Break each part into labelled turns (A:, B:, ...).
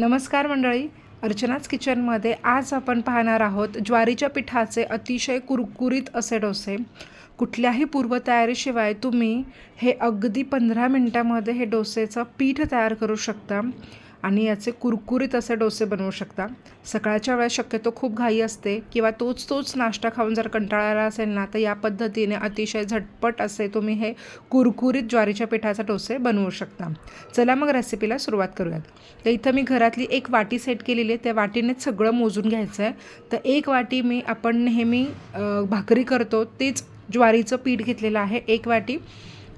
A: नमस्कार मंडळी. अर्चनाच किचनमध्ये आज आपण पाहणार आहोत ज्वारीच्या पिठाचे अतिशय कुरकुरीत असे डोसे. कुठल्याही पूर्वतयारीशिवाय तुम्ही हे अगदी पंधरा मिनटामध्ये हे डोसेचं पीठ तयार करू शकता. आणि याचे कुरकुरीत असे डोसे बनवू शकता. सकाळच्या वेळेस शक्यतो खूप घाई असते किंवा तोच तोच नाश्ता खाऊन जर कंटाळाला असेल ना तर या पद्धतीने अतिशय झटपट असे तुम्ही हे कुरकुरीत ज्वारीच्या पिठाचे डोसे बनवू शकता. चला मग रेसिपीला सुरुवात करूयात. तर इथं मी घरातली एक वाटी सेट केलेली आहे. त्या वाटीनेच सगळं मोजून घ्यायचं आहे. तर एक वाटी मी आपण नेहमी भाकरी करतो. तेच ज्वारीचं पीठ घेतलेलं आहे. एक वाटी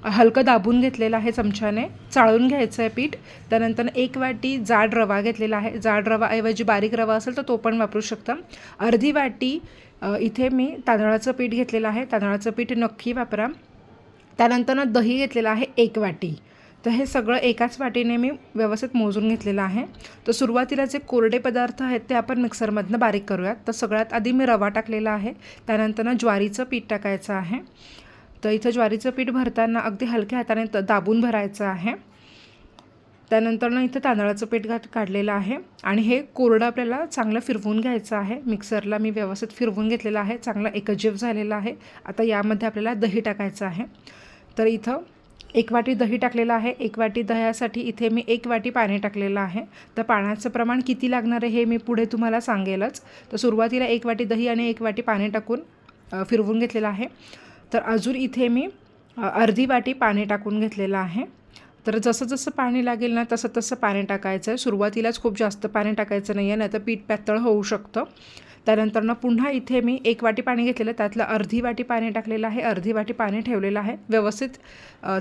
A: हलकं दाबून घेतलेलं आहे चमच्याने. चाळून घ्यायचं आहे पीठ. त्यानंतर एक वाटी जाड रवा घेतलेला आहे. जाड रवाऐवजी बारीक रवा असेल तर तो पण वापरू शकता. अर्धी वाटी इथे मी तांदळाचं पीठ घेतलेलं आहे. तांदळाचं पीठ नक्की वापरा. त्यानंतर दही घेतलेलं आहे एक वाटी. तर हे सगळं एकाच वाटीने मी व्यवस्थित मोजून घेतलेलं आहे. तर सुरुवातीला जे कोरडे पदार्थ आहेत ते आपण मिक्सरमधनं बारीक करूयात. तर सगळ्यात आधी मी रवा टाकलेला आहे. त्यानंतर ज्वारीचं पीठ टाकायचं आहे. तर इथं ज्वारीचं पीठ भरताना अगदी हलक्या हाताने त- दाबून भरायचं आहे. त्यानंतर ना इथं तांदळाचं पीठ घात काढलेलं आहे. आणि हे कोरडं आपल्याला चांगलं फिरवून घ्यायचं आहे. मिक्सरला मी व्यवस्थित फिरवून घेतलेलं आहे. चांगलं एकजीव झालेला आहे. आता यामध्ये आपल्याला दही टाकायचं आहे. तर इथं एक वाटी दही टाकलेलं आहे. एक वाटी दह्यासाठी इथे मी एक वाटी पाणी टाकलेलं आहे. तर पाण्याचं प्रमाण किती लागणार आहे हे मी पुढे तुम्हाला सांगेलच. तर सुरुवातीला एक वाटी दही आणि एक वाटी पाणी टाकून फिरवून घेतलेलं आहे. तर अजून इथे मी अर्धी वाटी पाणी टाकून घेतलेलं आहे. तर जसं जसं पाणी लागेल ना तसं तसं पाणी टाकायचं आहे सुरुवातीलाच खूप जास्त पाणी टाकायचं नाही आहे नाही तर पीठ पातळ होऊ शकतं. त्यानंतर ना पुन्हा इथे मी एक वाटी पाणी घेतलेलं आहे त्यातलं अर्धी वाटी पाणी टाकलेलं आहे. अर्धी वाटी पाणी ठेवलेलं आहे. व्यवस्थित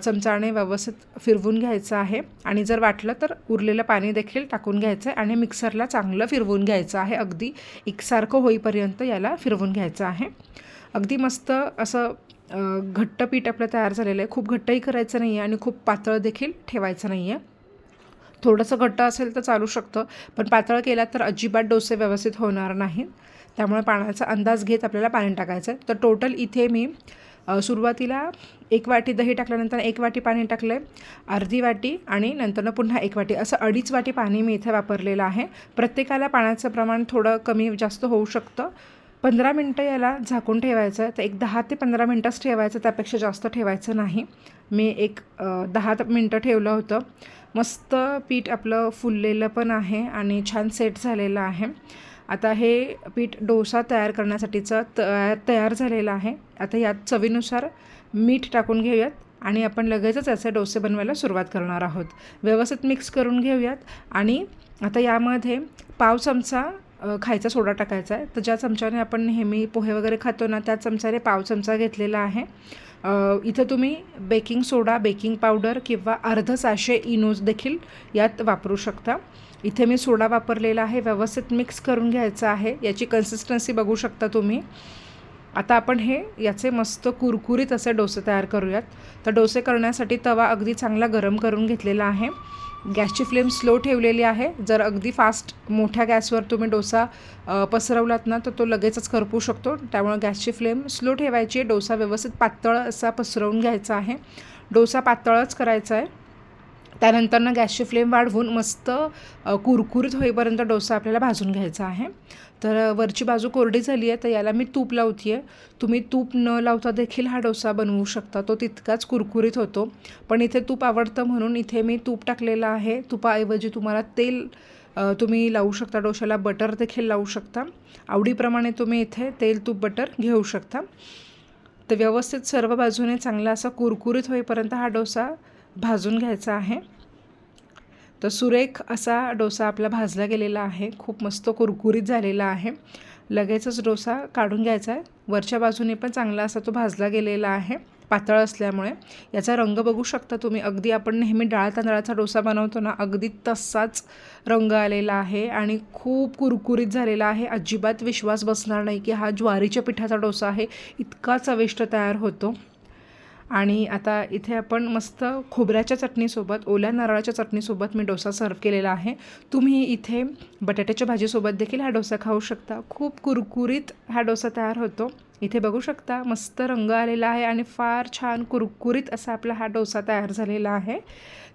A: चमचाने व्यवस्थित फिरवून घ्यायचं आहे. आणि जर वाटलं तर उरलेलं पाणी देखील टाकून घ्यायचं आहे आणि मिक्सरला चांगलं फिरवून घ्यायचं आहे. अगदी एकसारखं होईपर्यंत याला फिरवून घ्यायचं आहे. अगदी मस्त असं घट्ट पीठ आपलं तयार झालेलं आहे. खूप घट्टही करायचं नाही आहे आणि खूप पातळ देखील ठेवायचं नाही आहे थोडंसं घट्ट असेल तर चालू शकतं पण पातळ केला तर अजिबात डोसे व्यवस्थित होणार नाहीत. त्यामुळे पाण्याचा अंदाज घेत आपल्याला पाणी टाकायचं आहे तर टोटल इथे मी सुरुवातीला एक वाटी दही टाकल्यानंतर एक वाटी पाणी टाकलं आहे अर्धी वाटी आणि नंतरनं पुन्हा एक वाटी. असं अडीच वाटी पाणी मी इथे वापरलेलं आहे. प्रत्येकाला पाण्याचं प्रमाण थोडं कमी जास्त होऊ शकतं. पंधरा मिनटं याला झाकून ठेवायचं तर एक दहा ते पंधरा मिनटंच ठेवायचं त्यापेक्षा जास्त ठेवायचं नाही. मी एक दहा मिनटं ठेवलं होतं. मस्त पीठ आपलं फुललेलं पण आहे आणि छान सेट झालेलं आहे. आता हे पीठ डोसा तयार करण्यासाठीचं तयार तयार झालेलं आहे. आता यात चवीनुसार मीठ टाकून घेऊयात आणि आपण लगेचच याचे डोसे बनवायला सुरुवात करणार आहोत. व्यवस्थित मिक्स करून घेऊयात आणि आता यामध्ये पाव चमचा खायचा सोडा टाकायचा आहे. तर ज्या चमच्याने आपण नेहमी पोहे वगैरे खातो ना त्या चमच्याने पाव चमचा घेतलेला आहे. इथं तुम्ही बेकिंग सोडा बेकिंग पावडर किंवा अर्ध साशे इनोज देखील यात वापरू शकता. इथे मी सोडा वापरलेला आहे. व्यवस्थित मिक्स करून घ्यायचा आहे. याची कन्सिस्टन्सी बघू शकता तुम्ही. आता आपण हे याचे मस्त कुरकुरीत असे डोसे तयार करूयात. तर डोसे करण्यासाठी तवा अगदी चांगला गरम करून घेतलेला आहे. गॅसची फ्लेम स्लो ठेवलेली आहे. जर अगदी फास्ट मोठ्या गॅसवर तुम्ही डोसा पसरवलात ना तर तो लगेचच करपू शकतो. त्यामुळे गॅसची फ्लेम स्लो ठेवायची आहे. डोसा व्यवस्थित पातळ असा पसरवून घ्यायचा आहे. डोसा पातळच करायचा आहे. त्यानंतरनं गॅसची फ्लेम वाढवून मस्त कुरकुरीत होईपर्यंत डोसा आपल्याला भाजून घ्यायचा आहे. तर वरची बाजू कोरडी झाली आहे तर याला मी तूप लावते आहे तुम्ही तूप न लावता देखील हा डोसा बनवू शकता. तो तितकाच कुरकुरीत होतो. पण इथे तूप आवडतं म्हणून इथे मी तूप टाकलेलं आहे. तुपाऐवजी तुम्हाला तेल तुम्ही लावू शकता. डोशाला बटर देखील लावू शकता. आवडीप्रमाणे तुम्ही इथे तेल तूप बटर घेऊ शकता. तर व्यवस्थित सर्व बाजूने चांगला असा कुरकुरीत होईपर्यंत हा डोसा भाजून घ्यायचा आहे. तर सुरेख असा डोसा आपला भाजला गेलेला आहे. खूप मस्त कुरकुरीत झालेला आहे. लगेचच डोसा काढून घ्यायचा आहे. वरच्या बाजूने पण चांगला असा तो भाजला गेलेला आहे. पातळ असल्यामुळे. याचा रंग बघू शकता तुम्ही. अगदी आपण नेहमी डाळ तांदळाचा डोसा बनवतो ना अगदी तसाच रंग आलेला आहे आणि खूप कुरकुरीत झालेला आहे. अजिबात विश्वास बसणार नाही की हा ज्वारीच्या पिठाचा डोसा आहे. इतका चविष्ट तयार होतो. आणि आता इथे आपण मस्त खोबऱ्याच्या चटणीसोबत ओल्या नारळाच्या चटणीसोबत मी डोसा सर्व केलेला आहे. तुम्ही इथे बटाट्याच्या भाजीसोबत देखील हा डोसा खाऊ शकता. खूप कुरकुरीत हा डोसा तयार होतो. इथे बघू शकता मस्त रंग आलेला आहे आणि फार छान कुरकुरीत असा आपला हा डोसा तयार झालेला आहे.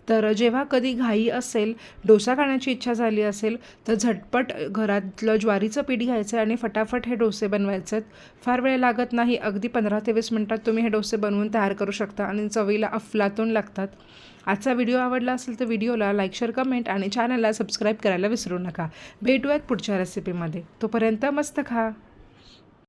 A: तर जेव्हा कधी घाई असेल डोसा खाण्याची इच्छा झाली असेल तर झटपट घरातलं ज्वारीचं पीठ घ्यायचं आहे आणि फटाफट हे डोसे बनवायचे. आहेत फार वेळ लागत नाही अगदी पंधरा ते वीस मिनटात तुम्ही हे डोसे बनवून तयार करू शकता आणि चवीला अफलातून लागतात. आजचा व्हिडिओ आवडला असेल तर व्हिडिओला लाईक शेअर कमेंट आणि चॅनलला सबस्क्राईब करायला विसरू नका. भेटूयात पुढच्या रेसिपीमध्ये. तोपर्यंत मस्त खा.